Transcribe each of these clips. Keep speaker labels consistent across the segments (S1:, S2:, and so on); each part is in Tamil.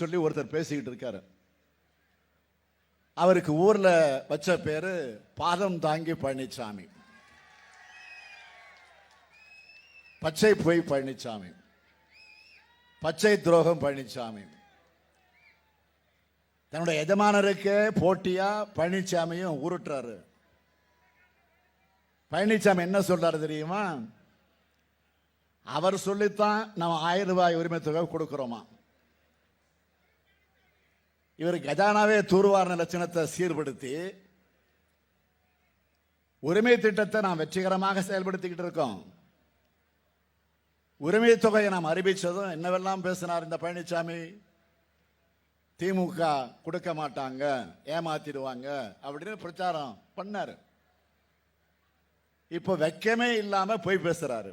S1: சொல்லி ஒருத்தர் பேசிக்கிட்டு இருக்காரு. அவருக்கு ஊர்ல வச்ச பேரு பாதம் தாங்கி பழனிசாமி பச்சை பொய் பழனிசாமி பச்சை துரோகம் பழனிசாமி தன்னுடைய எஜமானருக்கு போட்டியா பழனிசாமியும் உருட்டுறாரு. பழனிசாமி என்ன சொல்றாரு தெரியுமா? அவர் சொல்லித்தான் நம்ம ஆயிரம் ரூபாய் உரிமை தொகை கொடுக்கிறோமா? இவர் கஜானாவே தூர்வாரண லட்சணத்தை சீர்படுத்தி உரிமை திட்டத்தை நாம் வெற்றிகரமாக செயல்படுத்திக்கிட்டு இருக்கோம். உரிமை தொகையை நாம் அறிவித்ததும் என்னவெல்லாம் பேசினார் இந்த பழனிசாமி திமுக கொடுக்க மாட்டாங்க ஏமாத்திடுவாங்க அப்படின்னு பிரச்சாரம் பண்ணார். இப்போ வெக்கமே இல்லாமல் போய் பேசுகிறாரு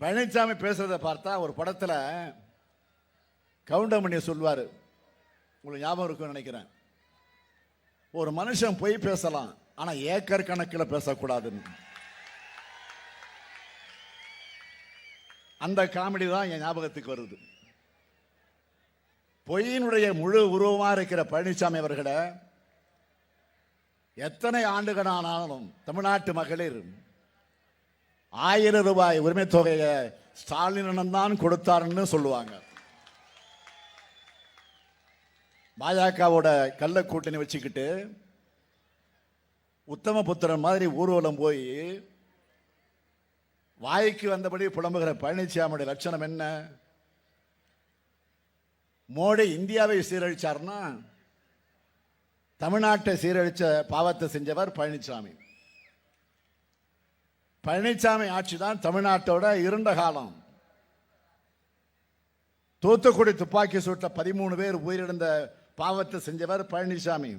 S1: பழனிசாமி பேசுறதை பார்த்தா ஒரு படத்தில் கவுண்டமணி சொல்வார் உங்களுக்கு ஞாபகம் இருக்கும்னு நினைக்கிறேன். ஒரு மனுஷன் பொய் பேசலாம் ஆனால் ஏக்கர் கணக்கில் பேசக்கூடாதுன்னு. அந்த காமெடி தான் என் ஞாபகத்துக்கு வருது. பொய்யினுடைய முழு உருவமாக இருக்கிற பழனிசாமி அவர்களை எத்தனை ஆண்டுகளானாலும் தமிழ்நாட்டு மகளிர் ஆயிரம் ரூபாய் உரிமை தொகையை ஸ்டாலினிடம் தான் கொடுத்தாருன்னு சொல்லுவாங்க. பாஜகவோட கள்ள கூட்டணி வச்சுக்கிட்டு உத்தம புத்திரன் மாதிரி ஊர்வலம் போய் வாய்க்கு வந்தபடி புலம்புகிற பழனிசாமியுடைய லட்சணம் என்ன? மோடி இந்தியாவை சீரழிச்சார்னா தமிழ்நாட்டை சீரழிச்ச பாவத்தை செஞ்சவர் பழனிசாமி பழனிசாமி ஆட்சி தான் தமிழ்நாட்டோட இருண்ட காலம். தூத்துக்குடி துப்பாக்கி சூட்ட பதிமூணு பேர் உயிரிழந்த பாவத்தை செஞ்சவர் பழனிசாமி.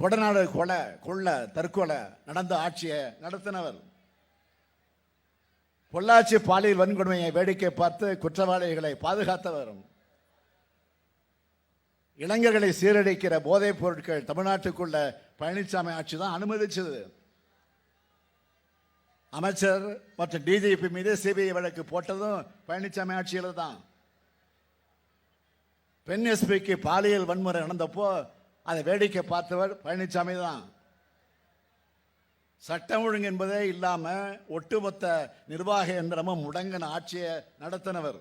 S1: கொடநாடு கொலை கொள்ள தற்கொலை நடந்த ஆட்சியை நடத்தினவர். பொள்ளாச்சி பாலியல் வன்கொடுமையை வேடிக்கை பார்த்து குற்றவாளிகளை பாதுகாத்தவர். இளைஞர்களை சீரழிக்கிற போதைப் பொருட்கள் தமிழ்நாட்டுக்குள்ள பழனிசாமி ஆட்சி தான் அனுமதிச்சது. அமைச்சர் மற்றும் டிஜிபி மீது சிபிஐ வழக்கு போட்டதும் பழனிசாமி ஆட்சியில் தான். பெண் எஸ்பிக்கு பாலியல் வன்முறை நடந்தப்போ அதை வேடிக்கை பார்த்தவர் பழனிசாமி தான். சட்டம் ஒழுங்கு என்பதே இல்லாமல் ஒட்டுமொத்த நிர்வாக எந்திரமும் முடங்கின ஆட்சியை நடத்தினவர்.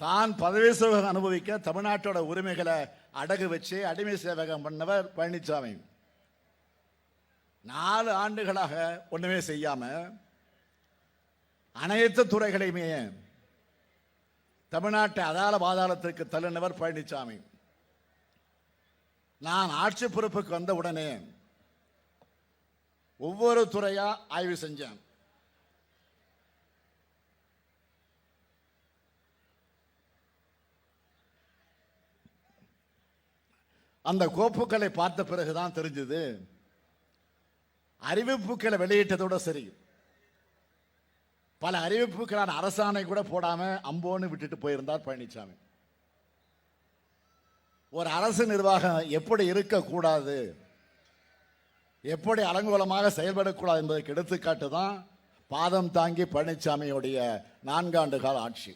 S1: தான் பதவி சுகம் அனுபவிக்க தமிழ்நாட்டோட உரிமைகளை அடகு வச்சு அடிமை சேவகம் பண்ணவர் பழனிசாமி நாலு ஆண்டுகளாக ஒன்றுமே செய்யாமல் அனைத்து துறைகளையுமே தமிழ்நாட்டை அதால பாதாளத்திற்கு தள்ளினவர் பழனிசாமி நான் ஆட்சி பொறுப்புக்கு வந்த உடனே ஒவ்வொரு துறையா ஆய்வு செஞ்சேன். அந்த கோப்புகளை பார்த்த பிறகுதான் தெரிஞ்சது அறிவிப்புகளை வெளியிட்டதோட சரி. பல அறிவிப்புகளான அரசாணை கூட போடாம அம்போன்னு விட்டுட்டு போயிருந்தார் பழனிசாமி ஒரு அரசு நிர்வாகம் எப்படி இருக்கக்கூடாது? எப்படி அலங்கோலமாக செயல்படக்கூடாது என்பதற்கு எடுத்துக்காட்டு தான் பாதம் தாங்கி பழனிசாமியுடைய நான்காண்டு கால ஆட்சி.